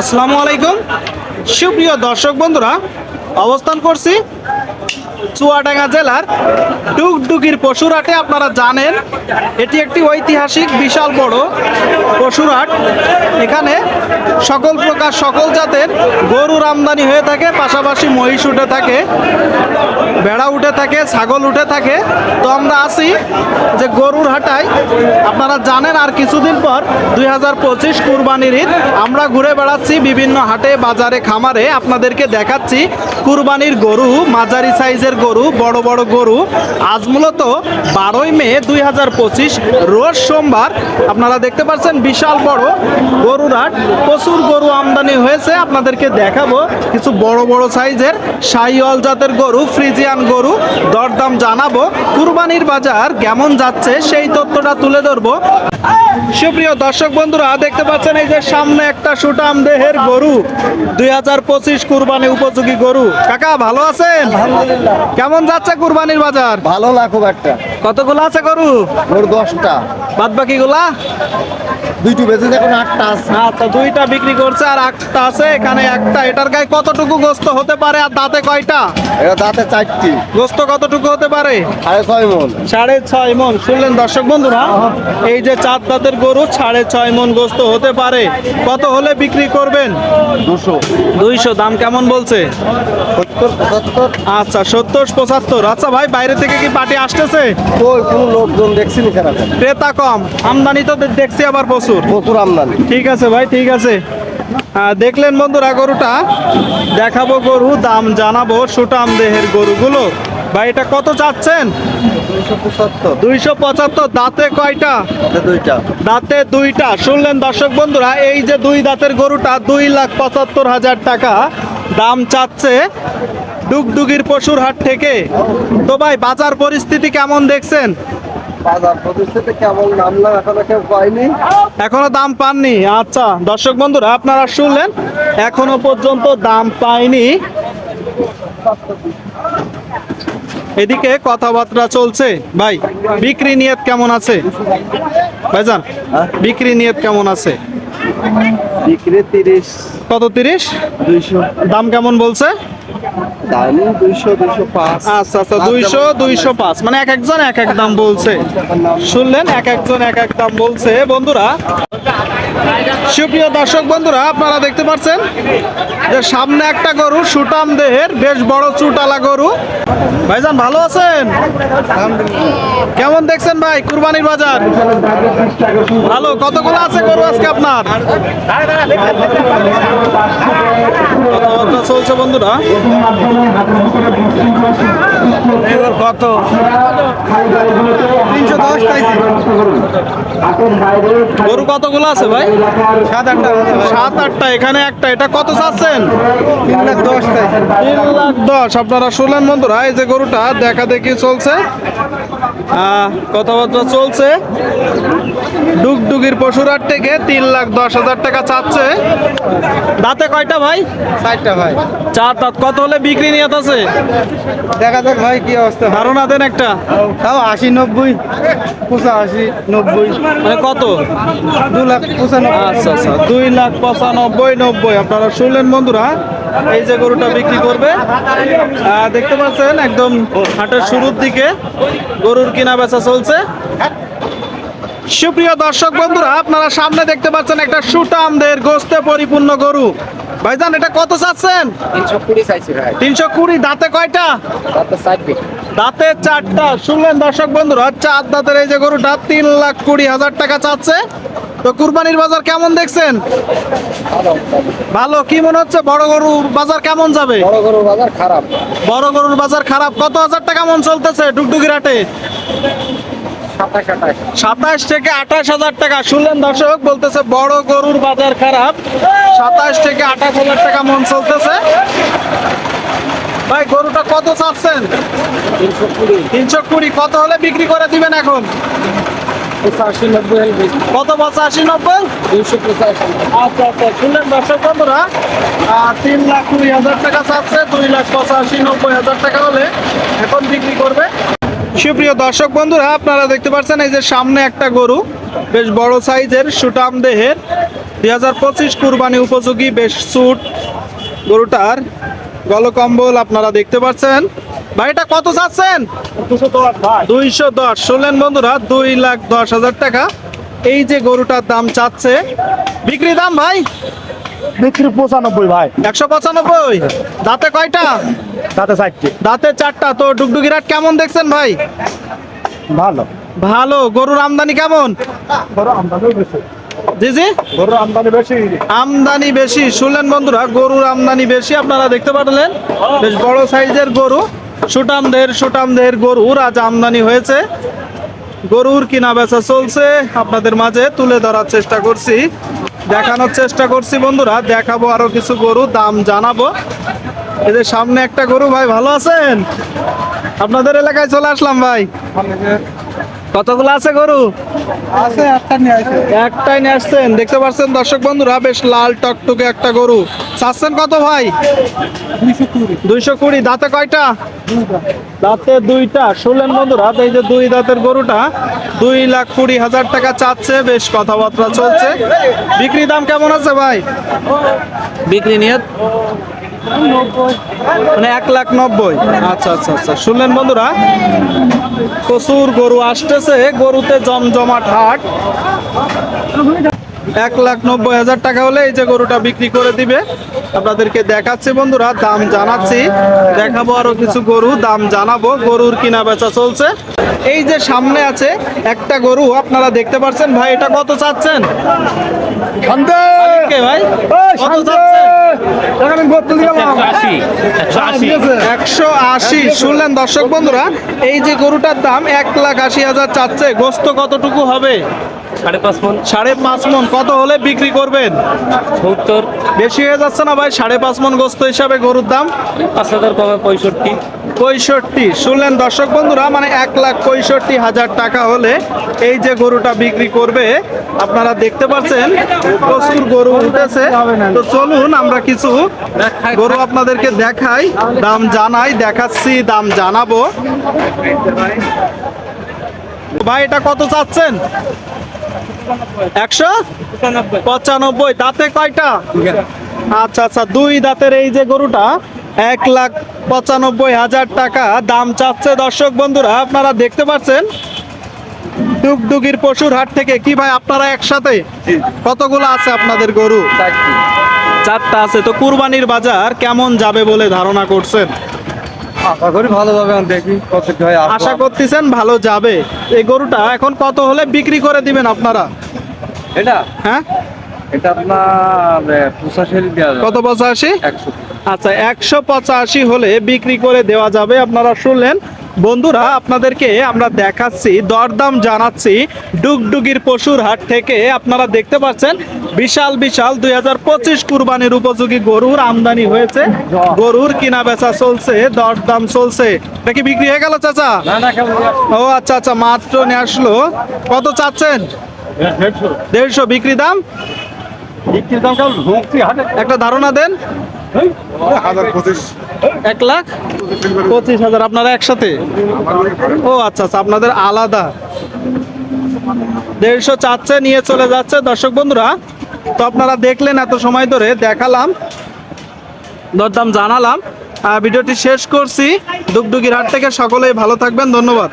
আসসালামু আলাইকুম। সুপ্রিয় দর্শক বন্ধুরা অবস্থান করছি চুয়াডাঙ্গা জেলার ডুগডুগির পশুরহাটে আপনারা জানেন, এটি একটি ঐতিহাসিক বিশাল বড় পশুরহাট এখানে সকল প্রকার সকল জাতের গরুর আমদানি হয়ে থাকে, পাশাপাশি মহিষ উঠে থাকে, ভেড়া উঠে থাকে, ছাগল উঠে থাকে। তো আমরা আছি যে গরুর হাটায়। আপনারা জানেন আর কিছুদিন পর দুই হাজার পঁচিশ কুরবানির ঈদ, আমরা ঘুরে বেড়াচ্ছি বিভিন্ন হাটে, বাজারে, খামারে। আপনাদেরকে দেখাচ্ছি কুরবানির গরু মাঝারি সাইজের গরু, বড় বড় গরু, আজ মূলত বারোই মে দুই হাজার পঁচিশ, রোজ সোমবার। আপনারা দেখতে পাচ্ছেন বিশাল বড় গরুর হাট। প্রচুর গরু আমদানি হয়েছে, আপনাদেরকে দেখাবো। কিছু বড় বড় সাইজের শাহিওয়াল জাতের গরু, ফ্রিজিয়ান গরু, দরদাম জানাব। কুরবানির বাজার কেমন যাচ্ছে সেই তথ্যটা তুলে ধরবো। সুপ্রিয় দর্শক বন্ধুরা, দেখতে পাচ্ছেন এই যে সামনে একটা সুটাম দেহের গরু, দুই হাজার পঁচিশ কুরবানি উপযোগী গরু। কাকা, ভালো আছেন? কেমন যাচ্ছে কুরবানির বাজার? ভালো লাখো একটা। কতগুলো আছে গরু? ওর দশটা। বাদ বাকিগুলা দুইটু বেঁচে এখন আটটা আছে। আচ্ছা দুইটা বিক্রি করছে আর একটা আছে এখানে একটা। এটার গায়ে কতটুকু গোস্ত হতে পারে আর দাঁতে কয়টা? এটা দাঁতে চারটি। গোস্ত কতটুকু হতে পারে? সাড়ে ছয় মন। সাড়ে ছয় মন। শুনলেন দর্শক বন্ধুরা এই যে চার দাঁতের গরু সাড়ে ছয় মন গোস্ত হতে পারে। কত হলে বিক্রি করবেন? দুশো। দুইশো। দাম কেমন বলছে? সত্তর পঁচাত্তর। আচ্ছা সত্তর পঁচাত্তর। আচ্ছা ভাই বাইরে থেকে কি পার্টি আসতেছে? ওই কোনো লোকজন দেখছি না কেন? ক্রেতা কম। আমদানি তো দেখছি আবার প্রচুর। প্রচুর। প্রচুর আমদানি। ঠিক আছে ভাই ঠিক আছে। দেখলেন বন্ধুরা গরুটা? দেখাবো গরু দাম জানাব সুটাম দেহের গরুগুলো। ভাই এটা কত চাচ্ছেন? দুইশো পঁচাত্তর। দাঁতে কয়টা? দুইটা। দাঁতে দুইটা। শুনলেন দর্শক বন্ধুরা এই যে দুই দাঁতের গরুটা দুই লাখ পঁচাত্তর হাজার টাকা দাম চাচ্ছে ডুগডুগির পশুর হাট থেকে। তো ভাই বাজার পরিস্থিতি কেমন দেখছেন? বাজার প্রতিষ্ঠিতে কেমন নামলাম এখনও কেউ পাইনি এখনও দাম পাননি। আচ্ছা দর্শক বন্ধুরা আপনারা শুনলেন এখনও পর্যন্ত দাম পায়নি। এদিকে কথাবার্তা চলছে। ভাই বিক্রি নিয়ত কেমন আছে? ভাইজান বিক্রি নিয়ত কেমন আছে? বিক্রি তিরিশ। কত তিরিশ? দুইশো। দাম কেমন বলছে? আচ্ছা আচ্ছা দুইশো দুইশো পাঁচ। মানে এক একজন এক এক দাম বলছে। শুনলেন এক একজন এক এক দাম বলছে। বন্ধুরা সুপ্রিয় দর্শক বন্ধুরা, আপনারা দেখতে পাচ্ছেন যে সামনে একটা গরু, সুটাম দেহের বেশ বড় চুটালা গরু। ভাইজান, ভালো আছেন? কেমন দেখছেন ভাই কুরবানির বাজার? ভালো, কতগুলো আছে গরু আজকে আপনার? চলছে বন্ধুরা? কত? তিনশো দশ গরু কতগুলো আছে ভাই? সাত আটটা। সাত আটটা এখানে একটা এটা কত চাচ্ছেন? তিন লাখ দশ তিন লাখ দশ। আপনারা শুনলেন বন্ধুরা এই যে গরুটা দেখা দেখি চলছে। কথাবার্তা চলছে। ডুগডুগির পশুরার থেকে তিন লাখ দশ হাজার টাকা চাচ্ছে। দাঁতে কয়টা ভাই? চারটা ভাই। চার দাঁত। কত হলে বিক্রি নিয়ত আছে? দেখা যাক ভাই কি অবস্থা ধারণা দেন একটা। তাও আশি নব্বই পঁচাশি নব্বই। মানে কত? দু লাখ পঁচানব্বই। আচ্ছা আচ্ছা। দুই লাখ পঁচানব্বই নব্বই। আপনারা শুনলেন বন্ধুরা এই যে গরুটা বিক্রি করবে দেখতে পাচ্ছেন একদম হাটের শুরুর দিকে গরুর কিনা বেচা চলছে। সুপ্রিয় দর্শক বন্ধুরা আপনারা সামনে দেখতে পাচ্ছেন একটা সুটামদের গোস্তে পরিপূর্ণ গরু। ভাইজান এটা কত চাচ্ছেন? তিনশো কুড়ি দাঁতে কয়টা? দাঁতে চারটা। শুনলেন দর্শক বন্ধুরা চার দাঁতের এই যে গরুটা তিন লাখ কুড়ি হাজার টাকা চাচ্ছে। তো কুরবানির বাজার কেমন দেখছেন? ভালো কি মনে হচ্ছে? বড় গরুর বাজার কেমন যাবে? বড় গরু বাজার খারাপ। বড় গরুর বাজার খারাপ। কত হাজার টাকা মন চলতেছে ডুগডুগির হাটে সাতাশ থেকে আঠাশ হাজার টাকা। শুনলেন দর্শক বলতেছে বড় গরুর বাজার খারাপ। সাতাশ থেকে আঠাশ হাজার টাকা মন চলতেছে। ভাই গরুটা কত চাচ্ছেন? তিনশো কুড়ি। কত হলে বিক্রি করে দিবেন এখন? পঁচাশি, নব্বই কত পঁচাশি নব্বই। দুইশো পঁচাশি আচ্ছা আচ্ছা শুনলেন দর্শক বন্ধুরা তিন লাখ কুড়ি হাজার টাকা চাচ্ছে, দুই লাখ পঁচাশি, নব্বই হাজার টাকা হলে এখন বিক্রি করবে। সুপ্রিয় দর্শক বন্ধুরা, আপনারা দেখতে পাচ্ছেন এই যে সামনে একটা গরু, বেশ বড় সাইজের সুটাম দেহের। দুই হাজার পঁচিশ কুরবানি উপযোগী, বেশ সুট গরুটার গলকম্বল আপনারা দেখতে পাচ্ছেন। ভাই এটা কত চাচ্ছেন? দুইশো দশ। শুনলেন বন্ধুরা দুই লাখ দশ হাজার টাকা। এই যে গরুটার দাম চাচ্ছে। বিক্রি দাম ভাই? বিক্রি পঁচানব্বই ভাই। একশো পঁচানব্বই। দাঁতে কয়টা? চারটে। দাঁতে চারটা। তো ডুগডুগি রাট কেমন দেখছেন ভাই? ভালো। ভালো। গরুর আমদানি কেমন? গরু আমদানি জি জি। গরুর আমদানি বেশি। আমদানি বেশি। শুনলেন বন্ধুরা গরুর আমদানি বেশি আপনারা দেখতে পারলেন। বেশ বড় সাইজের গরু। সুটাম দেহের সুটাম দেহের গরুর আজ আমদানি হয়েছে, গরুর কিনা বেচা চলছে। আপনাদের মাঝে তুলে ধরার চেষ্টা করছি, দেখানোর চেষ্টা করছি বন্ধুরা, দেখাবো আরও কিছু গরু, দাম জানাব। এদের সামনে একটা গরু, ভাই, ভালো আছেন? আপনাদের এলাকায় চলে আসলাম, ভাই। কতগুলো আছে গরু? আছে একটা নিয়ে আসে একটাই নিয়ে আসছেন। দেখতে পাচ্ছেন দর্শক বন্ধুরা বেশ লাল টকটকে একটা গরু। চাচ্ছেন কত ভাই? দুইশো কুড়ি। দাঁতে কয়টা? দাঁতে দুইটা। শুনলেন বন্ধুরা এই যে দুই দাঁতের গরুটা দুই লাখ কুড়ি হাজার টাকা চাচ্ছে। বেশ কথাবার্তা চলছে। বিক্রি দাম কেমন আছে ভাই? বিক্রি নিয়ে মানে এক লাখ নব্বই। আচ্ছা আচ্ছা আচ্ছা। শুনলেন বন্ধুরা প্রচুর গরু আসতেছে গরুতে জমজমাট হাট। এক লাখ নব্বই হাজার টাকা হলে এই যে গরুটা বিক্রি করে দিবে। আপনাদেরকে দেখাচ্ছি বন্ধুরা দাম জানাচ্ছি। দেখাবো আরও কিছু গরু দাম জানাব। গরুর কিনা বেচা চলছে। এই যে সামনে আছে একটা গরু আপনারা দেখতে পাচ্ছেন। ভাই এটা কত চাচ্ছেন? ভাই কত চাচ্ছেন? একশো আশি। শুনলেন দর্শক বন্ধুরা এই যে গরুটার দাম এক লাখ আশি হাজার চাচ্ছে গোস্ত কতটুকু হবে? সাড়ে পাঁচ মন। সাড়ে পাঁচ মন। কত হলে বিক্রি করবেন? সত্তর। বেশি হয়ে যাচ্ছে না ভাই? সাড়ে পাঁচ মন গোস্ত হিসাবে গরুর দাম? পাঁচ হাজার কমে পঁয়ষট্টি। পঁয়ষট্টি। শুনলেন দর্শক বন্ধুরা মানে এক লাখ পঁয়ষট্টি হাজার টাকা হলে এই যে গরুটা বিক্রি করবে আপনারা দেখতে পাচ্ছেন প্রচুর গরু উঠেছে। তো চলুন আমরা কিছু গরু আপনাদেরকে দেখাই। দাম জানাই দেখাচ্ছি দাম জানাব। ভাই এটা কত চাচ্ছেন? একশো? পঁচানব্বই। দাঁতে কয়টা? আচ্ছা আচ্ছা দুই দাঁতের এই যে গরুটা এক লাখ পঁচানব্বই হাজার টাকা দাম চাচ্ছে। দর্শক বন্ধুরা আপনারা দেখতে পাচ্ছেন? ডুগডুগির পশুর হাট থেকে কি ভাই আপনারা একসাথে? কতগুলো আছে আপনাদের গরু? চারটা আছে। তো কুরবানির বাজার কেমন যাবে বলে ধারণা করছেন? আশা করি ভালো যাবে দেখি কত কি হয় আশা করতেছেন ভালো যাবে। এই গরুটা এখন কত হলে বিক্রি করে দিবেন আপনারা? এটা? হ্যাঁ? এটা আপনার পঁচাশি কত পঁচাশি? একশো। আচ্ছা একশো পঁচাশি হলে বিক্রি করে দেওয়া যাবে। আপনারা শুনলেন বন্ধুরা আপনাদেরকে আমরা দেখাচ্ছি দরদাম জানাচ্ছি ডুগডুগির পশুর হাট থেকে। আপনারা দেখতে পাচ্ছেন বিশাল বিশাল দুই হাজার পঁচিশ কুরবানির উপযোগী গরুর আমদানি হয়েছে। গরুর কিনা বেচা চলছে দরদাম চলছে। এটা কি বিক্রি হয়ে গেল চাচা? ও আচ্ছা আচ্ছা মাত্র নিয়ে আসলো। কত চাচ্ছেন? দেড়শো বিক্রি দাম? বিক্রির দাম কেমন? ঢুকছি হাটে একটা ধারণা দেন। হাজার পঁচিশ। এক লাখ পঁচিশ হাজার আপনারা একসাথে? ও আচ্ছা আচ্ছা আপনাদের আলাদা। দেড়শো চাচ্ছে নিয়ে চলে যাচ্ছে। দর্শক বন্ধুরা তো আপনারা দেখলেন এত সময় ধরে দেখালাম দরদাম জানালাম। ভিডিওটি শেষ করছি। ডুগডুগির হাট থেকে সকলেই ভালো থাকবেন। ধন্যবাদ।